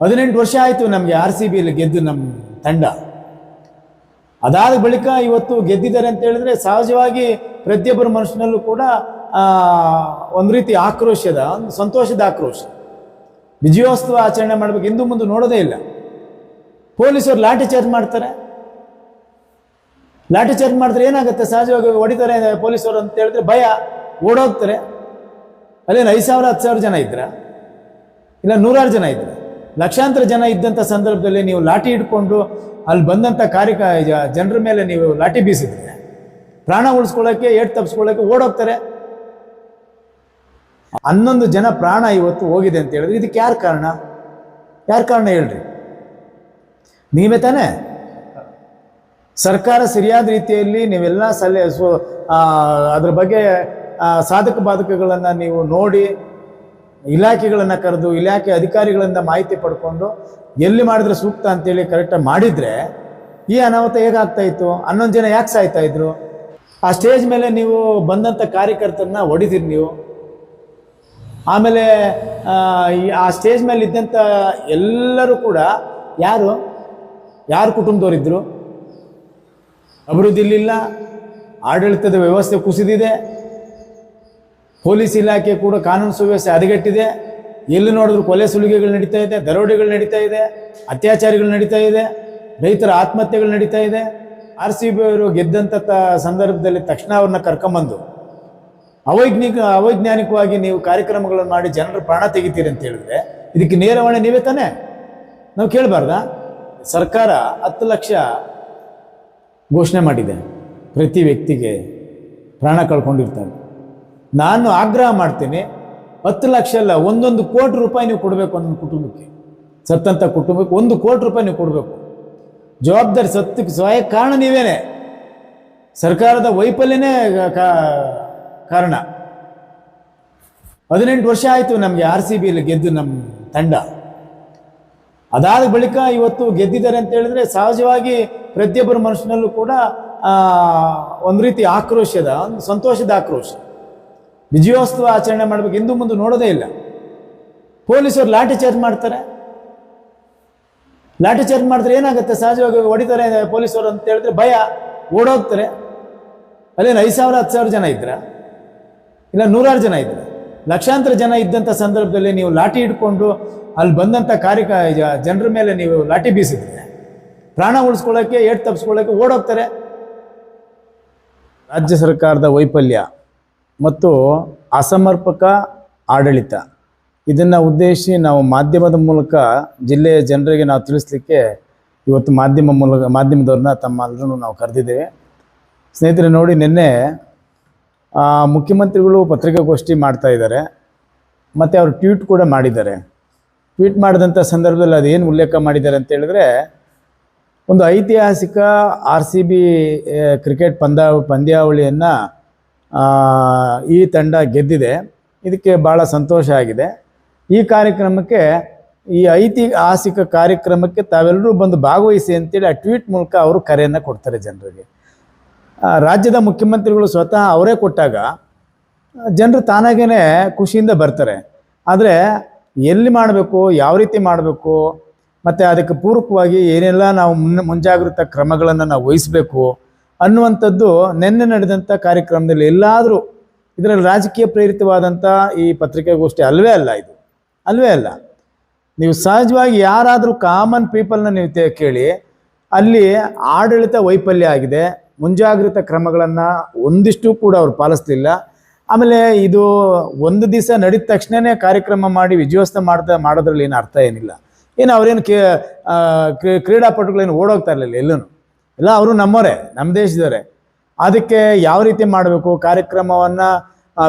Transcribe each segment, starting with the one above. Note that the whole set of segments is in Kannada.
ಹದಿನೆಂಟು ವರ್ಷ ಆಯಿತು ನಮಗೆ ಆರ್ ಸಿ ಬಿಯಲ್ಲಿ ಗೆದ್ದು ನಮ್ಮ ತಂಡ. ಅದಾದ ಬಳಿಕ ಇವತ್ತು ಗೆದ್ದಿದ್ದಾರೆ ಅಂತ ಹೇಳಿದ್ರೆ ಸಹಜವಾಗಿ ಪ್ರತಿಯೊಬ್ಬರ ಮನುಷ್ಯನಲ್ಲೂ ಕೂಡ ಒಂದು ರೀತಿ ಆಕ್ರೋಶದ, ಒಂದು ಸಂತೋಷದ ಆಕ್ರೋಶ. ವಿಜಯೋತ್ಸವ ಆಚರಣೆ ಮಾಡ್ಬೇಕು ಹಿಂದೂ ಮುಂದೆ ನೋಡೋದೇ ಇಲ್ಲ. ಪೊಲೀಸರು ಲಾಠಿ ಚಾರ್ಜ್ ಮಾಡ್ತಾರೆ. ಲಾಠಿ ಚಾರ್ಜ್ ಮಾಡಿದ್ರೆ ಏನಾಗುತ್ತೆ? ಸಹಜವಾಗಿ ಹೊಡಿತಾರೆ ಪೊಲೀಸರು ಅಂತ ಹೇಳಿದ್ರೆ ಭಯ, ಓಡೋಗ್ತಾರೆ. ಅಲ್ಲೇನು ಐದು ಸಾವಿರ, ಹತ್ತು ಸಾವಿರ ಜನ ಇದ್ರ? ಇಲ್ಲ ನೂರಾರು ಜನ ಇದ್ರ? ಲಕ್ಷಾಂತರ ಜನ ಇದ್ದಂಥ ಸಂದರ್ಭದಲ್ಲಿ ನೀವು ಲಾಠಿ ಹಿಡ್ಕೊಂಡು ಅಲ್ಲಿ ಬಂದಂಥ ಕಾರ್ಯ ಜನರ ಮೇಲೆ ನೀವು ಲಾಠಿ ಬೀಸಿದ್ರೆ, ಪ್ರಾಣ ಉಳಿಸ್ಕೊಳ್ಳೋಕ್ಕೆ ಏಟ್ ತಪ್ಪಿಸ್ಕೊಳ್ಳೋಕ್ಕೆ ಓಡೋಗ್ತಾರೆ. ಹನ್ನೊಂದು ಜನ ಪ್ರಾಣ ಇವತ್ತು ಹೋಗಿದೆ ಅಂತ ಹೇಳಿದ್ರೆ ಇದಕ್ಕೆ ಯಾರು ಕಾರಣ? ಯಾರು ಕಾರಣ ಹೇಳ್ರಿ? ನೀವೇ ತಾನೇ? ಸರ್ಕಾರ ಸರಿಯಾದ ರೀತಿಯಲ್ಲಿ ನೀವೆಲ್ಲ ಸಲಹೆ ಸೊ ಅದ್ರ ಬಗ್ಗೆ ಸಾಧಕ ಬಾಧಕಗಳನ್ನು ನೀವು ನೋಡಿ ಇಲಾಖೆಗಳನ್ನು ಕರೆದು ಇಲಾಖೆ ಅಧಿಕಾರಿಗಳಿಂದ ಮಾಹಿತಿ ಪಡ್ಕೊಂಡು ಎಲ್ಲಿ ಮಾಡಿದ್ರೆ ಸೂಕ್ತ ಅಂತೇಳಿ ಕರೆಕ್ಟಾಗಿ ಮಾಡಿದರೆ ಈ ಅನಾಹುತ ಹೇಗಾಗ್ತಾ ಇತ್ತು? ಹನ್ನೊಂದು ಜನ ಯಾಕೆ ಸಾಯ್ತಾ ಇದ್ರು? ಆ ಸ್ಟೇಜ್ ಮೇಲೆ ನೀವು ಬಂದಂಥ ಕಾರ್ಯಕರ್ತರನ್ನ ಹೊಡಿದಿರಿ ನೀವು. ಆಮೇಲೆ ಆ, ಸ್ಟೇಜ್ ಮೇಲೆ ಇದ್ದಂಥ ಎಲ್ಲರೂ ಕೂಡ ಯಾರು? ಯಾರು ಕುಟುಂಬದವರಿದ್ದರು ಅಭಿವೃದ್ಧಿ ಇಲ್ಲಿಲ್ಲ ಆಡಳಿತದ ವ್ಯವಸ್ಥೆ ಕುಸಿದಿದೆ. ಪೊಲೀಸ್ ಇಲಾಖೆ ಕೂಡ ಕಾನೂನು ಸುವ್ಯವಸ್ಥೆ ಹದಗೆಟ್ಟಿದೆ ಎಲ್ಲಿ ನೋಡಿದ್ರು ಕೊಲೆ ಸುಲಿಗೆಗಳು ನಡೀತಾ ಇದೆ, ದರೋಡೆಗಳು ನಡೀತಾ ಇದೆ, ಅತ್ಯಾಚಾರಗಳು ನಡೀತಾ ಇದೆ, ರೈತರ ಆತ್ಮಹತ್ಯೆಗಳು ನಡೀತಾ ಇದೆ. ಆರ್ ಸಿ ಬಿ ಅವರು ಗೆದ್ದಂಥ ಸಂದರ್ಭದಲ್ಲಿ ತಕ್ಷಣ ಅವ್ರನ್ನ ಕರ್ಕೊಂಬಂದು ಅವೈಜ್ಞಾನಿಕ ಅವೈಜ್ಞಾನಿಕವಾಗಿ ನೀವು ಕಾರ್ಯಕ್ರಮಗಳನ್ನು ಮಾಡಿ ಜನರ ಪ್ರಾಣ ತೆಗಿತೀರಿ ಅಂತ ಹೇಳಿದ್ರೆ, ಇದಕ್ಕೆ ನೇರ ಹೊಣೆ ನೀವೇ ತಾನೇ? ನಾವು ಕೇಳಬಾರ್ದ? ಸರ್ಕಾರ ಹತ್ತು ಲಕ್ಷ ಘೋಷಣೆ ಮಾಡಿದೆ. ಪ್ರತಿ ವ್ಯಕ್ತಿಗೆ ಪ್ರಾಣ ಕಳ್ಕೊಂಡಿರ್ತಾರೆ. ನಾನು ಆಗ್ರಹ ಮಾಡ್ತೇನೆ, ಹತ್ತು ಲಕ್ಷ ಅಲ್ಲ, ಒಂದೊಂದು ಕೋಟಿ ರೂಪಾಯಿ ನೀವು ಕೊಡಬೇಕು ಒಂದೊಂದು ಕುಟುಂಬಕ್ಕೆ. ಸತ್ತಂಥ ಕುಟುಂಬಕ್ಕೆ ಒಂದು ಕೋಟಿ ರೂಪಾಯಿ ನೀವು ಕೊಡಬೇಕು. ಜವಾಬ್ದಾರಿ ಸತ್ತಕ್ಕೆ ಸ್ವಯ ಕಾರಣ ನೀವೇನೆ. ಸರ್ಕಾರದ ವೈಫಲ್ಯನೇ ಕಾರಣ. ಹದಿನೆಂಟು ವರ್ಷ ಆಯಿತು ನಮಗೆ ಆರ್ ಸಿ ಬಿಯಲ್ಲಿ ಗೆದ್ದು ನಮ್ಮ ತಂಡ. ಅದಾದ ಬಳಿಕ ಇವತ್ತು ಗೆದ್ದಿದ್ದಾರೆ ಅಂತ ಹೇಳಿದ್ರೆ ಸಹಜವಾಗಿ ಪ್ರತಿಯೊಬ್ಬರ ಮನುಷ್ಯನಲ್ಲೂ ಕೂಡ ಒಂದು ರೀತಿ ಆಕ್ರೋಶದ, ಒಂದು ಸಂತೋಷದ ಆಕ್ರೋಶ. ವಿಜಯೋತ್ಸವ ಆಚರಣೆ ಮಾಡಬೇಕು. ಹಿಂದೂ ಮುಂದೆ ನೋಡೋದೇ ಇಲ್ಲ. ಪೊಲೀಸರು ಲಾಠಿ ಚಾರ್ಜ್ ಮಾಡ್ತಾರೆ. ಲಾಠಿ ಚಾರ್ಜ್ ಮಾಡಿದ್ರೆ ಏನಾಗುತ್ತೆ? ಸಹಜವಾಗಿ ಹೊಡಿತಾರೆ ಪೊಲೀಸರು ಅಂತ ಹೇಳಿದ್ರೆ ಭಯ, ಓಡೋಗ್ತಾರೆ. ಅಲ್ಲೇನು ಐದು ಸಾವಿರ, ಹತ್ತು ಸಾವಿರ ಜನ ಇದ್ರ? ಇಲ್ಲ, ನೂರಾರು ಜನ ಇದ್ರ? ಲಕ್ಷಾಂತರ ಜನ ಇದ್ದಂಥ ಸಂದರ್ಭದಲ್ಲಿ ನೀವು ಲಾಠಿ ಹಿಡ್ಕೊಂಡು ಅಲ್ಲಿ ಬಂದಂಥ ಕಾರ್ಯಕ ಜನರ ಮೇಲೆ ನೀವು ಲಾಠಿ ಬೀಸಿದ್ರೆ, ಪ್ರಾಣ ಉಳಿಸ್ಕೊಳ್ಳೋಕ್ಕೆ ಏಟ್ ತಪ್ಪಿಸ್ಕೊಳ್ಳೋಕ್ಕೆ ಓಡೋಗ್ತಾರೆ. ರಾಜ್ಯ ಸರ್ಕಾರದ ವೈಫಲ್ಯ. ಮತ್ತು ಅಸಮರ್ಪಕ ಆಡಳಿತ. ಇದನ್ನು ಉದ್ದೇಶಿಸಿ ನಾವು ಮಾಧ್ಯಮದ ಮೂಲಕ ಜಿಲ್ಲೆಯ ಜನರಿಗೆ ನಾವು ತಿಳಿಸ್ಲಿಕ್ಕೆ ಇವತ್ತು ಮಾಧ್ಯಮ ಮೂಲಕ, ಮಾಧ್ಯಮದವ್ರನ್ನ ತಮ್ಮೆಲ್ಲರೂ ನಾವು ಕರೆದಿದ್ದೇವೆ. ಸ್ನೇಹಿತರೆ, ನೋಡಿ ನಿನ್ನೆ ಮುಖ್ಯಮಂತ್ರಿಗಳು ಪತ್ರಿಕಾಗೋಷ್ಠಿ ಮಾಡ್ತಾ ಇದ್ದಾರೆ. ಮತ್ತು ಅವರು ಟ್ವೀಟ್ ಕೂಡ ಮಾಡಿದ್ದಾರೆ. ಟ್ವೀಟ್ ಮಾಡಿದಂಥ ಸಂದರ್ಭದಲ್ಲಿ ಅದೇನು ಉಲ್ಲೇಖ ಮಾಡಿದ್ದಾರೆ ಅಂತ ಹೇಳಿದ್ರೆ, ಒಂದು ಐತಿಹಾಸಿಕ ಆರ್ ಸಿ ಬಿ ಕ್ರಿಕೆಟ್ ಪಂದ್ಯ, ಪಂದ್ಯಾವಳಿಯನ್ನು ಈ ತಂಡ ಗೆದ್ದಿದೆ. ಇದಕ್ಕೆ ಭಾಳ ಸಂತೋಷ ಆಗಿದೆ. ಈ ಕಾರ್ಯಕ್ರಮಕ್ಕೆ, ಈ ಐತಿಹಾಸಿಕ ಕಾರ್ಯಕ್ರಮಕ್ಕೆ ತಾವೆಲ್ಲರೂ ಬಂದು ಭಾಗವಹಿಸಿ ಅಂತೇಳಿ ಆ ಟ್ವೀಟ್ ಮೂಲಕ ಅವರು ಕರೆಯನ್ನು ಕೊಡ್ತಾರೆ ಜನರಿಗೆ. ರಾಜ್ಯದ ಮುಖ್ಯಮಂತ್ರಿಗಳು ಸ್ವತಃ ಅವರೇ ಕೊಟ್ಟಾಗ, ಜನರು ತಾನಾಗೇ ಖುಷಿಯಿಂದ ಬರ್ತಾರೆ. ಆದರೆ ಎಲ್ಲಿ ಮಾಡಬೇಕು, ಯಾವ ರೀತಿ ಮಾಡಬೇಕು, ಮತ್ತು ಅದಕ್ಕೆ ಪೂರಕವಾಗಿ ಏನೆಲ್ಲ ನಾವು ಮುನ್ನ ಮುಂಜಾಗ್ರತಾ ಕ್ರಮಗಳನ್ನು ನಾವು ವಹಿಸಬೇಕು ಅನ್ನುವಂಥದ್ದು ನಿನ್ನೆ ನಡೆದಂಥ ಕಾರ್ಯಕ್ರಮದಲ್ಲಿ ಎಲ್ಲಾದರೂ ಇದರಲ್ಲಿ ರಾಜಕೀಯ ಪ್ರೇರಿತವಾದಂಥ ಈ ಪತ್ರಿಕಾಗೋಷ್ಠಿ ಅಲ್ವೇ ಅಲ್ಲ ಇದು? ಅಲ್ವೇ ಅಲ್ಲ. ನೀವು ಸಹಜವಾಗಿ ಯಾರಾದರೂ ಕಾಮನ್ ಪೀಪಲ್ನ ನೀವು ಕೇಳಿ, ಅಲ್ಲಿ ಆಡಳಿತ ವೈಫಲ್ಯ ಆಗಿದೆ, ಮುಂಜಾಗ್ರತಾ ಕ್ರಮಗಳನ್ನು ಒಂದಿಷ್ಟು ಕೂಡ ಅವ್ರು ಪಾಲಿಸ್ಲಿಲ್ಲ. ಆಮೇಲೆ ಇದು ಒಂದು ದಿವಸ ನಡೆದ ತಕ್ಷಣವೇ ಕಾರ್ಯಕ್ರಮ ಮಾಡಿ ವಿಜಯೋತ್ಸವ ಮಾಡ್ತಾ ಮಾಡೋದ್ರಲ್ಲಿ ಏನು ಅರ್ಥ ಏನಿಲ್ಲ. ಏನು ಅವ್ರೇನು ಕೇ ಕ್ರೀಡಾಪಟುಗಳೇನು ಓಡೋಗ್ತಾ ಇರಲಿಲ್ಲ ಎಲ್ಲೂ ಎಲ್ಲ ಅವರು ನಮ್ಮವರೇ ನಮ್ಮ ದೇಶದವರೇ. ಅದಕ್ಕೆ ಯಾವ ರೀತಿ ಮಾಡಬೇಕು, ಕಾರ್ಯಕ್ರಮವನ್ನು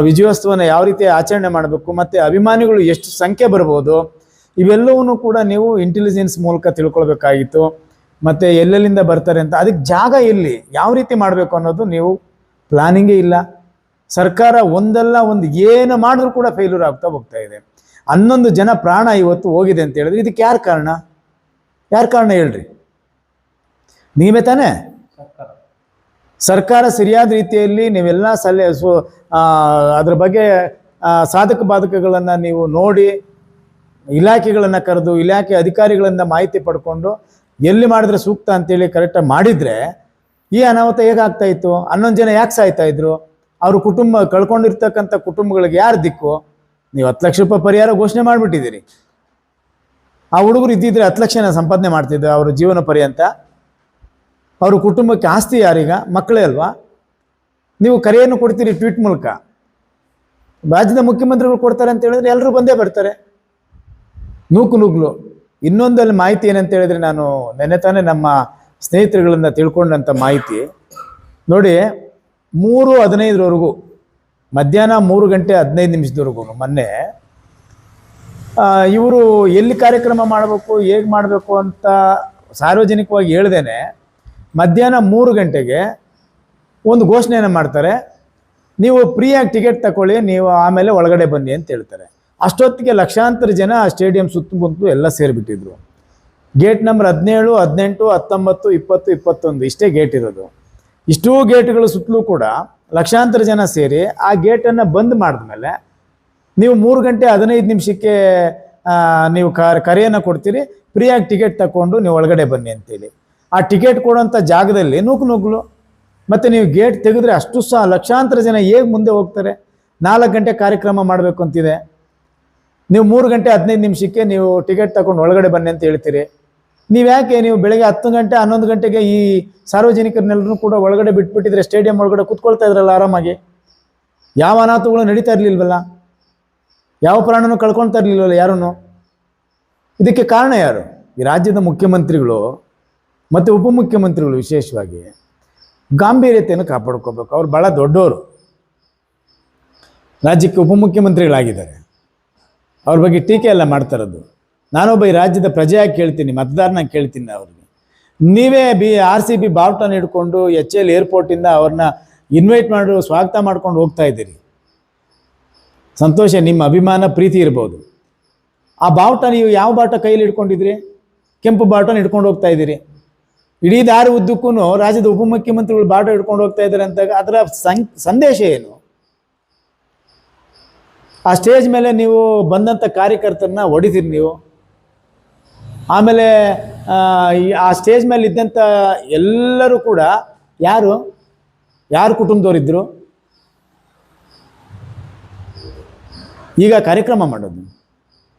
ವಿಜಯೋತ್ಸವನ ಯಾವ ರೀತಿ ಆಚರಣೆ ಮಾಡಬೇಕು, ಮತ್ತು ಅಭಿಮಾನಿಗಳು ಎಷ್ಟು ಸಂಖ್ಯೆ ಬರ್ಬೋದು ಇವೆಲ್ಲವೂ ಕೂಡ ನೀವು ಇಂಟೆಲಿಜೆನ್ಸ್ ಮೂಲಕ ತಿಳ್ಕೊಳ್ಬೇಕಾಗಿತ್ತು, ಮತ್ತು ಎಲ್ಲೆಲ್ಲಿಂದ ಬರ್ತಾರೆ ಅಂತ, ಅದಕ್ಕೆ ಜಾಗ ಎಲ್ಲಿ, ಯಾವ ರೀತಿ ಮಾಡಬೇಕು ಅನ್ನೋದು ನೀವು ಪ್ಲಾನಿಂಗೇ ಇಲ್ಲ. ಸರ್ಕಾರ ಒಂದಲ್ಲ, ಒಂದು ಏನು ಮಾಡಿದ್ರೂ ಕೂಡ ಫೇಲ್ಯೂರ್ ಆಗ್ತಾ ಹೋಗ್ತಾ ಇದೆ. ಹನ್ನೊಂದು ಜನ ಪ್ರಾಣ ಇವತ್ತು ಹೋಗಿದೆ ಅಂತ ಹೇಳಿದ್ರೆ, ಇದಕ್ಕೆ ಯಾರು ಕಾರಣ? ಯಾರು ಕಾರಣ ಹೇಳ್ರಿ? ನೀವೇ ತಾನೇ? ಸರ್ಕಾರ ಸರಿಯಾದ ರೀತಿಯಲ್ಲಿ ನೀವೆಲ್ಲ ಸಲಹೆ ಸೊ ಅದ್ರ ಬಗ್ಗೆ ಸಾಧಕ ಬಾಧಕಗಳನ್ನು ನೀವು ನೋಡಿ, ಇಲಾಖೆಗಳನ್ನು ಕರೆದು, ಇಲಾಖೆ ಅಧಿಕಾರಿಗಳಿಂದ ಮಾಹಿತಿ ಪಡ್ಕೊಂಡು, ಎಲ್ಲಿ ಮಾಡಿದ್ರೆ ಸೂಕ್ತ ಅಂತೇಳಿ ಕರೆಕ್ಟಾಗಿ ಮಾಡಿದರೆ, ಈ ಅನಾಹುತ ಹೇಗಾಗ್ತಾ ಇತ್ತು? ಹನ್ನೊಂದು ಜನ ಯಾಕೆ ಸಾಯ್ತಾ ಇದ್ರು? ಅವ್ರ ಕುಟುಂಬ, ಕಳ್ಕೊಂಡಿರ್ತಕ್ಕಂಥ ಕುಟುಂಬಗಳಿಗೆ ಯಾರು ದಿಕ್ಕು? ನೀವು ಹತ್ತು ಲಕ್ಷ ರೂಪಾಯಿ ಪರಿಹಾರ ಘೋಷಣೆ ಮಾಡಿಬಿಟ್ಟಿದ್ದೀರಿ. ಆ ಹುಡುಗರು ಇದ್ದಿದ್ರೆ ಹತ್ತು ಲಕ್ಷನ ಸಂಪಾದನೆ ಮಾಡ್ತಿದ್ರು ಅವ್ರ ಜೀವನ ಪರ್ಯಂತ. ಅವ್ರ ಕುಟುಂಬಕ್ಕೆ ಆಸ್ತಿ ಯಾರೀಗ? ಮಕ್ಕಳೇ ಅಲ್ವಾ? ನೀವು ಕರೆಯನ್ನು ಕೊಡ್ತೀರಿ ಟ್ವೀಟ್ ಮೂಲಕ. ರಾಜ್ಯದ ಮುಖ್ಯಮಂತ್ರಿಗಳು ಕೊಡ್ತಾರೆ ಅಂತ ಹೇಳಿದ್ರೆ ಎಲ್ಲರೂ ಬಂದೇ ಬರ್ತಾರೆ. ನೂಕು ನುಗ್ಲು. ಇನ್ನೊಂದಲ್ಲಿ ಮಾಹಿತಿ ಏನಂತ ಹೇಳಿದ್ರೆ ನಾನು ನೆನ್ನೆ ತಾನೇ ನಮ್ಮ ಸ್ನೇಹಿತರುಗಳಿಂದ ತಿಳ್ಕೊಂಡಂಥ ಮಾಹಿತಿ. ನೋಡಿ, ಮೂರು ಹದಿನೈದರವರೆಗೂ, ಮಧ್ಯಾಹ್ನ ಮೂರು ಗಂಟೆ ಹದಿನೈದು ನಿಮಿಷದವರೆಗೂ ಮೊನ್ನೆ ಇವರು ಎಲ್ಲಿ ಕಾರ್ಯಕ್ರಮ ಮಾಡಬೇಕು, ಹೇಗೆ ಮಾಡಬೇಕು ಅಂತ ಸಾರ್ವಜನಿಕವಾಗಿ ಹೇಳ್ದೇನೆ ಮಧ್ಯಾಹ್ನ ಮೂರು ಗಂಟೆಗೆ ಒಂದು ಘೋಷಣೆಯನ್ನು ಮಾಡ್ತಾರೆ. ನೀವು ಫ್ರೀಯಾಗಿ ಟಿಕೆಟ್ ತಗೊಳ್ಳಿ ನೀವು ಆಮೇಲೆ ಒಳಗಡೆ ಬನ್ನಿ ಅಂತ ಹೇಳ್ತಾರೆ. ಅಷ್ಟೊತ್ತಿಗೆ ಲಕ್ಷಾಂತರ ಜನ ಆ ಸ್ಟೇಡಿಯಂ ಸುತ್ತಮುತ್ತಲು ಎಲ್ಲ ಸೇರಿಬಿಟ್ಟಿದ್ರು. ಗೇಟ್ ನಂಬರ್ ಹದಿನೇಳು, ಹದಿನೆಂಟು, ಹತ್ತೊಂಬತ್ತು, ಇಪ್ಪತ್ತು, ಇಪ್ಪತ್ತೊಂದು ಇಷ್ಟೇ ಗೇಟ್ ಇರೋದು. ಇಷ್ಟೂ ಗೇಟ್ಗಳ ಸುತ್ತಲೂ ಕೂಡ ಲಕ್ಷಾಂತರ ಜನ ಸೇರಿ ಆ ಗೇಟನ್ನು ಬಂದ್ ಮಾಡಿದ್ಮೇಲೆ ನೀವು ಮೂರು ಗಂಟೆ ಹದಿನೈದು ನಿಮಿಷಕ್ಕೆ ನೀವು ಕರೆಯನ್ನು ಕೊಡ್ತೀರಿ. ಫ್ರೀಯಾಗಿ ಟಿಕೆಟ್ ತಗೊಂಡು ನೀವು ಒಳಗಡೆ ಬನ್ನಿ ಅಂತೇಳಿ. ಆ ಟಿಕೆಟ್ ಕೊಡೋಂಥ ಜಾಗದಲ್ಲಿ ನೂಕು ನುಗ್ಗಲು ಮತ್ತು ನೀವು ಗೇಟ್ ತೆಗೆದ್ರೆ ಅಷ್ಟು ಸಹ ಲಕ್ಷಾಂತರ ಜನ ಹೇಗೆ ಮುಂದೆ ಹೋಗ್ತಾರೆ? ನಾಲ್ಕು ಗಂಟೆ ಕಾರ್ಯಕ್ರಮ ಮಾಡಬೇಕು ಅಂತಿದೆ. ನೀವು ಮೂರು ಗಂಟೆ ಹದಿನೈದು ನಿಮಿಷಕ್ಕೆ ನೀವು ಟಿಕೆಟ್ ತಗೊಂಡು ಒಳಗಡೆ ಬನ್ನಿ ಅಂತ ಹೇಳ್ತೀರಿ. ನೀವು ಯಾಕೆ ನೀವು ಬೆಳಗ್ಗೆ ಹತ್ತು ಗಂಟೆ, ಹನ್ನೊಂದು ಗಂಟೆಗೆ ಈ ಸಾರ್ವಜನಿಕರನ್ನೆಲ್ಲರೂ ಕೂಡ ಒಳಗಡೆ ಬಿಟ್ಬಿಟ್ಟಿದ್ರೆ ಸ್ಟೇಡಿಯಂ ಒಳಗಡೆ ಕೂತ್ಕೊಳ್ತಾ ಇದ್ರಲ್ಲ ಆರಾಮಾಗಿ? ಯಾವ ಅನಾಥಗಳು ನಡೀತಾ ಇರಲಿಲ್ವಲ್ಲ? ಯಾವ ಪ್ರಾಣನೂ ಕಳ್ಕೊಳ್ತಾ ಇರಲಿಲ್ವಲ್ಲ ಯಾರನ್ನು ಇದಕ್ಕೆ ಕಾರಣ ಯಾರು? ಈ ರಾಜ್ಯದ ಮುಖ್ಯಮಂತ್ರಿಗಳು ಮತ್ತು ಉಪಮುಖ್ಯಮಂತ್ರಿಗಳು ವಿಶೇಷವಾಗಿ ಗಾಂಭೀರ್ಯತೆಯನ್ನು ಕಾಪಾಡ್ಕೋಬೇಕು. ಅವ್ರು ಭಾಳ ದೊಡ್ಡವರು ರಾಜ್ಯಕ್ಕೆ ಉಪಮುಖ್ಯಮಂತ್ರಿಗಳಾಗಿದ್ದಾರೆ. ಅವ್ರ ಬಗ್ಗೆ ಟೀಕೆ ಎಲ್ಲ ಮಾಡ್ತಾ ಇರೋದು. ನಾನೊಬ್ಬ ಈ ರಾಜ್ಯದ ಪ್ರಜೆಯಾಗಿ ಕೇಳ್ತೀನಿ ಮತದಾರನ ಕೇಳ್ತೀನಿ ಅವ್ರಿಗೆ. ನೀವೇ ಬಿ ಆರ್ ಸಿ ಬಿ ಬಾವುಟನ ಹಿಡ್ಕೊಂಡು ಎಚ್ ಎಲ್ ಏರ್ಪೋರ್ಟಿಂದ ಅವ್ರನ್ನ ಇನ್ವೈಟ್ ಮಾಡಿ ಸ್ವಾಗತ ಮಾಡ್ಕೊಂಡು ಹೋಗ್ತಾ ಇದ್ದೀರಿ. ಸಂತೋಷ, ನಿಮ್ಮ ಅಭಿಮಾನ, ಪ್ರೀತಿ ಇರ್ಬೋದು. ಆ ಬಾವುಟ ನೀವು ಯಾವ ಬಾವುಟ ಕೈಯಲ್ಲಿ ಹಿಡ್ಕೊಂಡಿದ್ರಿ ಕೆಂಪು ಬಾವುಟನ ಹಿಡ್ಕೊಂಡು ಹೋಗ್ತಾ ಇದ್ದೀರಿ. ಇಡೀ ದಾರಿ ಉದ್ದಕ್ಕೂ ರಾಜ್ಯದ ಉಪಮುಖ್ಯಮಂತ್ರಿಗಳು ಬಾಟ ಹಿಡ್ಕೊಂಡು ಹೋಗ್ತಾ ಇದ್ದಾರೆ ಅಂತ ಅದರ ಸಂದೇಶ ಏನು? ಆ ಸ್ಟೇಜ್ ಮೇಲೆ ನೀವು ಬಂದಂಥ ಕಾರ್ಯಕರ್ತರನ್ನ ಹೊಡಿತೀರಿ ನೀವು. ಆಮೇಲೆ ಆ, ಸ್ಟೇಜ್ ಮೇಲೆ ಇದ್ದಂಥ ಎಲ್ಲರೂ ಕೂಡ ಯಾರು? ಯಾರು ಕುಟುಂಬದವರಿದ್ದರು ಈಗ ಕಾರ್ಯಕ್ರಮ ಮಾಡೋದು.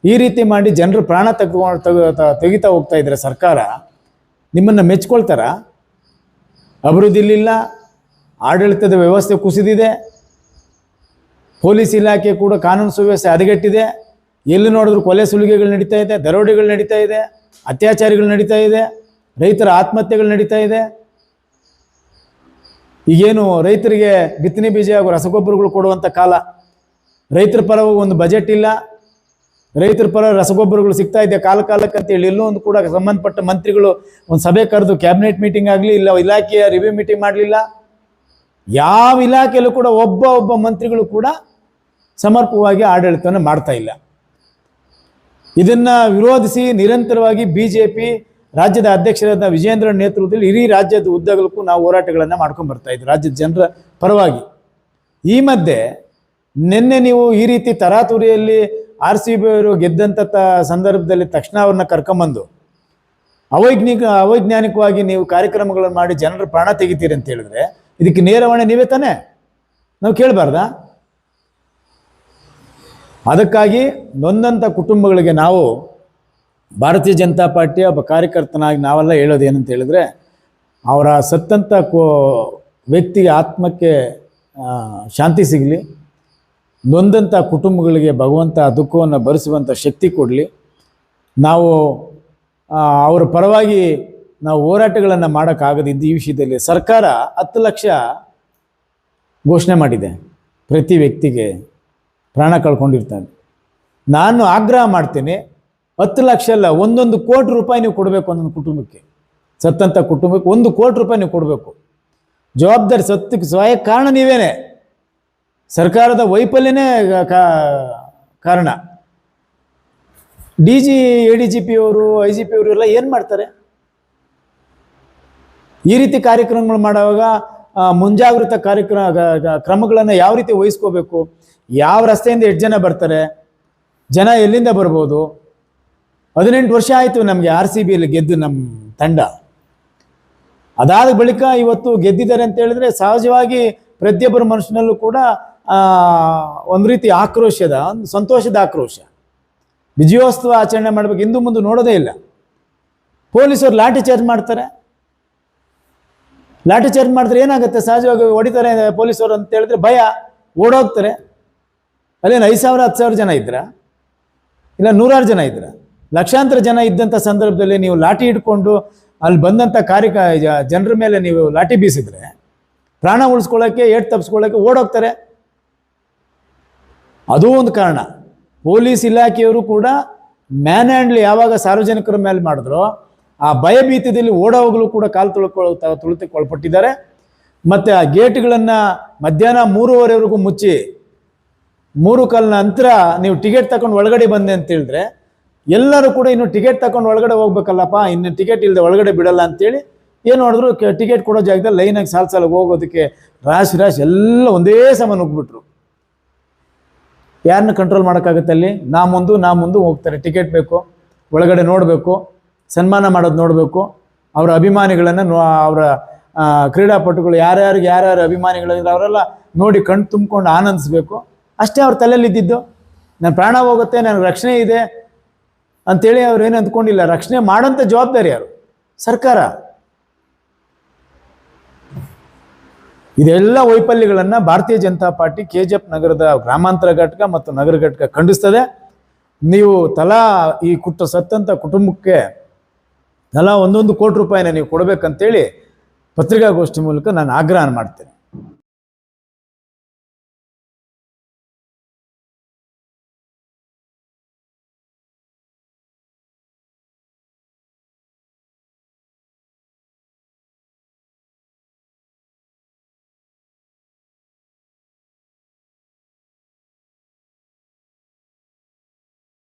ಈ ರೀತಿ ಮಾಡಿ ಜನರು ಪ್ರಾಣ ತೆಗೆದುಕೊಂಡು ತೆಗಿತಾ ಹೋಗ್ತಾ ಇದ್ರೆ ಸರ್ಕಾರ. ನಿಮ್ಮನ್ನು ಮೆಚ್ಕೊಳ್ತಾರ? ಅಭಿವೃದ್ಧಿ ಇಲ್ಲಿಲ್ಲ ಆಡಳಿತದ ವ್ಯವಸ್ಥೆ ಕುಸಿದಿದೆ, ಪೊಲೀಸ್ ಇಲಾಖೆ ಕೂಡ ಕಾನೂನು ಸುವ್ಯವಸ್ಥೆ ಹದಗೆಟ್ಟಿದೆ, ಎಲ್ಲಿ ನೋಡಿದ್ರು ಕೊಲೆ ಸುಲಿಗೆಗಳು ನಡೀತಾ ಇದೆ, ದರೋಡೆಗಳು ನಡೀತಾ ಇದೆ, ಅತ್ಯಾಚಾರಿಗಳು ನಡೀತಾ ಇದೆ, ರೈತರ ಆತ್ಮಹತ್ಯೆಗಳು ನಡೀತಾ ಇದೆ. ಈಗೇನು ರೈತರಿಗೆ ಬಿತ್ತನೆ ಬೀಜ ಹಾಗೂ ರಸಗೊಬ್ಬರಗಳು ಕೊಡುವಂಥ ಕಾಲ, ರೈತರ ಪರವಾಗಿ ಒಂದು ಬಜೆಟ್ ಇಲ್ಲ ರೈತರ ಪರ ರಸಗೊಬ್ಬರಗಳು ಸಿಗ್ತಾ ಇದೆ ಕಾಲ ಕಾಲಕ್ಕೆ ಅಂತೇಳಿ ಎಲ್ಲೂ ಒಂದು ಕೂಡ ಸಂಬಂಧಪಟ್ಟ ಮಂತ್ರಿಗಳು ಒಂದು ಸಭೆ ಕರೆದು ಕ್ಯಾಬಿನೆಟ್ ಮೀಟಿಂಗ್ ಆಗಲಿ ಇಲ್ಲ ಇಲಾಖೆಯ ರಿವ್ಯೂ ಮೀಟಿಂಗ್ ಮಾಡಲಿಲ್ಲ. ಯಾವ ಇಲಾಖೆಯಲ್ಲೂ ಕೂಡ ಒಬ್ಬ ಒಬ್ಬ ಮಂತ್ರಿಗಳು ಕೂಡ ಸಮರ್ಪಕವಾಗಿ ಆಡಳಿತವನ್ನು ಮಾಡ್ತಾ ಇಲ್ಲ. ಇದನ್ನು ವಿರೋಧಿಸಿ ನಿರಂತರವಾಗಿ ಬಿಜೆಪಿ ರಾಜ್ಯದ ಅಧ್ಯಕ್ಷರಾದ ವಿಜೇಂದ್ರ ನೇತೃತ್ವದಲ್ಲಿ ಇಡೀ ರಾಜ್ಯದ ಉದ್ದಗಲಕ್ಕೂ ನಾವು ಹೋರಾಟಗಳನ್ನು ಮಾಡ್ಕೊಂಡು ಬರ್ತಾ ಇದ್ವಿ, ರಾಜ್ಯದ ಜನರ ಪರವಾಗಿ. ಈ ಮಧ್ಯೆ ನಿನ್ನೆ ನೀವು ಈ ರೀತಿ ತರಾತುರಿಯಲ್ಲಿ ಆರ್ ಸಿ ಬಿ ಅವರು ಗೆದ್ದಂಥ ಸಂದರ್ಭದಲ್ಲಿ ತಕ್ಷಣ ಅವ್ರನ್ನ ಕರ್ಕೊಂಬಂದು ಅವೈಜ್ಞಾನಿಕ ಅವೈಜ್ಞಾನಿಕವಾಗಿ ನೀವು ಕಾರ್ಯಕ್ರಮಗಳನ್ನು ಮಾಡಿ ಜನರ ಪ್ರಾಣ ತೆಗಿತೀರಿ ಅಂತ ಹೇಳಿದ್ರೆ, ಇದಕ್ಕೆ ನೇರ ಹೊಣೆ ನೀವೇ ತಾನೇ? ನಾವು ಕೇಳಬಾರ್ದಾ? ಅದಕ್ಕಾಗಿ ನೊಂದಂಥ ಕುಟುಂಬಗಳಿಗೆ ನಾವು ಭಾರತೀಯ ಜನತಾ ಪಾರ್ಟಿಯ ಒಬ್ಬ ಕಾರ್ಯಕರ್ತನಾಗಿ ನಾವೆಲ್ಲ ಹೇಳೋದು ಏನಂತ ಹೇಳಿದ್ರೆ, ಅವರ ಸತ್ತಂಥ ಕೋ ವ್ಯಕ್ತಿಗೆ ಆತ್ಮಕ್ಕೆ ಶಾಂತಿ ಸಿಗಲಿ. ನೊಂದಂಥ ಕುಟುಂಬಗಳಿಗೆ ಭಗವಂತ ದುಃಖವನ್ನು ಭರಿಸುವಂಥ ಶಕ್ತಿ ಕೊಡಲಿ. ನಾವು ಅವರ ಪರವಾಗಿ ನಾವು ಹೋರಾಟಗಳನ್ನು ಮಾಡೋಕ್ಕಾಗದಿದ್ದು ಈ ವಿಷಯದಲ್ಲಿ ಸರ್ಕಾರ ಹತ್ತು ಲಕ್ಷ ಘೋಷಣೆ ಮಾಡಿದೆ. ಪ್ರತಿ ವ್ಯಕ್ತಿಗೆ ಪ್ರಾಣ ಕಳ್ಕೊಂಡಿರ್ತಾನೆ. ನಾನು ಆಗ್ರಹ ಮಾಡ್ತೀನಿ, ಹತ್ತು ಲಕ್ಷ ಅಲ್ಲ, ಒಂದೊಂದು ಕೋಟಿ ರೂಪಾಯಿ ನೀವು ಕೊಡಬೇಕು ಒಂದೊಂದು ಕುಟುಂಬಕ್ಕೆ. ಸತ್ತಂಥ ಕುಟುಂಬಕ್ಕೆ ಒಂದು ಕೋಟಿ ರೂಪಾಯಿ ನೀವು ಕೊಡಬೇಕು. ಜವಾಬ್ದಾರಿ ಸತ್ತಕ್ಕೆ ಸ್ವಯ ಕಾರಣ ನೀವೇನೆ. ಸರ್ಕಾರದ ವೈಫಲ್ಯನೇ ಕಾರಣ. D G, A D G P ಅವರು, ಐ ಜಿ ಪಿ ಅವರು ಎಲ್ಲ ಏನು ಮಾಡ್ತಾರೆ? ಈ ರೀತಿ ಕಾರ್ಯಕ್ರಮಗಳು ಮಾಡುವಾಗ ಮುಂಜಾಗ್ರತಾ ಕಾರ್ಯಕ್ರಮ ಕ್ರಮಗಳನ್ನು ಯಾವ ರೀತಿ ವಹಿಸ್ಕೋಬೇಕು? ಯಾವ ರಸ್ತೆಯಿಂದ ಎಷ್ಟು ಜನ ಬರ್ತಾರೆ? ಜನ ಎಲ್ಲಿಂದ ಬರ್ಬೋದು? ಹದಿನೆಂಟು ವರ್ಷ ಆಯಿತು ನಮಗೆ ಆರ್ ಸಿ ಬಿಯಲ್ಲಿ ಗೆದ್ದು ನಮ್ಮ ತಂಡ. ಅದಾದ ಬಳಿಕ ಇವತ್ತು ಗೆದ್ದಿದ್ದಾರೆ ಅಂತ ಹೇಳಿದ್ರೆ ಸಹಜವಾಗಿ ಪ್ರತಿಯೊಬ್ಬರ ಮನುಷ್ಯನಲ್ಲೂ ಕೂಡ ಒಂದು ರೀತಿ ಆಕ್ರೋಶದ, ಒಂದು ಸಂತೋಷದ ಆಕ್ರೋಶ. ವಿಜಯೋತ್ಸವ ಆಚರಣೆ ಮಾಡಬೇಕು, ಹಿಂದೂ ಮುಂದೆ ನೋಡೋದೇ ಇಲ್ಲ. ಪೊಲೀಸರು ಲಾಠಿ ಚಾರ್ಜ್ ಮಾಡ್ತಾರೆ. ಲಾಠಿ ಚಾರ್ಜ್ ಮಾಡಿದ್ರೆ ಏನಾಗುತ್ತೆ? ಸಹಜವಾಗಿ ಹೊಡಿತಾರೆ ಪೊಲೀಸರು ಅಂತ ಹೇಳಿದ್ರೆ ಭಯ, ಓಡೋಗ್ತಾರೆ. ಅಲ್ಲೇನು ಐದು ಸಾವಿರ, ಹತ್ತು ಸಾವಿರ ಜನ ಇದ್ರ? ಇಲ್ಲ ನೂರಾರು ಜನ ಇದ್ರ? ಲಕ್ಷಾಂತರ ಜನ ಇದ್ದಂಥ ಸಂದರ್ಭದಲ್ಲಿ ನೀವು ಲಾಠಿ ಹಿಡ್ಕೊಂಡು ಅಲ್ಲಿ ಬಂದಂಥ ಕಾರ್ಯಕ ಜನರ ಮೇಲೆ ನೀವು ಲಾಠಿ ಬೀಸಿದ್ರೆ, ಪ್ರಾಣ ಉಳಿಸ್ಕೊಳ್ಳೋಕ್ಕೆ ಏಟ್ ತಪ್ಪಿಸ್ಕೊಳ್ಳೋಕ್ಕೆ ಓಡೋಗ್ತಾರೆ. ಅದೂ ಒಂದು ಕಾರಣ. ಪೊಲೀಸ್ ಇಲಾಖೆಯವರು ಕೂಡ ಮ್ಯಾನ್ ಹ್ಯಾಂಡ್ಲ್ ಯಾವಾಗ ಸಾರ್ವಜನಿಕರ ಮೇಲೆ ಮಾಡಿದ್ರೋ, ಆ ಭಯಭೀತದಲ್ಲಿ ಓಡೋವಾಗಲೂ ಕೂಡ ಕಾಲು ತುಳ್ಕೊಳ್ಳ ತುಳಿತಕ್ಕೊಳ್ಪಟ್ಟಿದ್ದಾರೆ ಮತ್ತು ಆ ಗೇಟ್ಗಳನ್ನು ಮಧ್ಯಾಹ್ನ ಮೂರುವರೆವರೆಗೂ ಮುಚ್ಚಿ, ಮೂರು ಕಾಲಿನ ನಂತರ ನೀವು ಟಿಕೆಟ್ ತಗೊಂಡು ಒಳಗಡೆ ಬಂದೆ ಅಂತ ಹೇಳಿದ್ರೆ, ಎಲ್ಲರೂ ಕೂಡ ಇನ್ನು ಟಿಕೆಟ್ ತಗೊಂಡು ಒಳಗಡೆ ಹೋಗ್ಬೇಕಲ್ಲಪ್ಪ, ಇನ್ನು ಟಿಕೆಟ್ ಇಲ್ಲದೆ ಒಳಗಡೆ ಬಿಡಲ್ಲ ಅಂತೇಳಿ, ಏನು ಮಾಡಿದ್ರು ಟಿಕೆಟ್ ಕೊಡೋ ಜಾಗದಲ್ಲಿ ಲೈನಾಗಿ ಸಾಲು ಸಾಲಾಗಿ ಹೋಗೋದಕ್ಕೆ ರಾಶಿ ರಾಶಿ ಎಲ್ಲ ಒಂದೇ ಸಮ ನುಗ್ಬಿಟ್ರು. ಯಾರನ್ನ ಕಂಟ್ರೋಲ್ ಮಾಡೋಕ್ಕಾಗುತ್ತೆ ಅಲ್ಲಿ? ನಾ ಮುಂದು, ನಾ ಮುಂದೆ ಹೋಗ್ತಾರೆ. ಟಿಕೆಟ್ ಬೇಕು, ಒಳಗಡೆ ನೋಡಬೇಕು, ಸನ್ಮಾನ ಮಾಡೋದು ನೋಡಬೇಕು. ಅವರ ಅಭಿಮಾನಿಗಳನ್ನು ನೋ, ಅವರ ಕ್ರೀಡಾಪಟುಗಳು ಯಾರ್ಯಾರಿಗೆ ಯಾರ್ಯಾರು ಅಭಿಮಾನಿಗಳಿದ್ರು ಅವರೆಲ್ಲ ನೋಡಿ ಕಣ್ ತುಂಬ್ಕೊಂಡು ಆನಂದಿಸ್ಬೇಕು. ಅಷ್ಟೇ ಅವ್ರ ತಲೆಯಲ್ಲಿ ಇದ್ದಿದ್ದು ನನ್ನ ಪ್ರಾಣ ಹೋಗುತ್ತೆ, ನನಗೆ ರಕ್ಷಣೆ ಇದೆ ಅಂತೇಳಿ ಅವ್ರು ಏನು ಅಂದ್ಕೊಂಡಿಲ್ಲ. ರಕ್ಷಣೆ ಮಾಡೋಂಥ ಜವಾಬ್ದಾರಿ ಯಾರು? ಸರ್ಕಾರ. ಇದೆಲ್ಲ ವೈಫಲ್ಯಗಳನ್ನು Bharatiya Janata party K G F ನಗರದ ಗ್ರಾಮಾಂತರ ಘಟಕ ಮತ್ತು ನಗರ ಘಟಕ ಖಂಡಿಸ್ತದೆ. ನೀವು ತಲಾ ಈ ಕುಟ್ಟ ಸತ್ತಂಥ ಕುಟುಂಬಕ್ಕೆ ತಲಾ ಒಂದೊಂದು ಕೋಟಿ ರೂಪಾಯಿನ ನೀವು ಕೊಡಬೇಕಂತೇಳಿ ಪತ್ರಿಕಾಗೋಷ್ಠಿ ಮೂಲಕ ನಾನು ಆಗ್ರಹ ಮಾಡ್ತೇನೆ.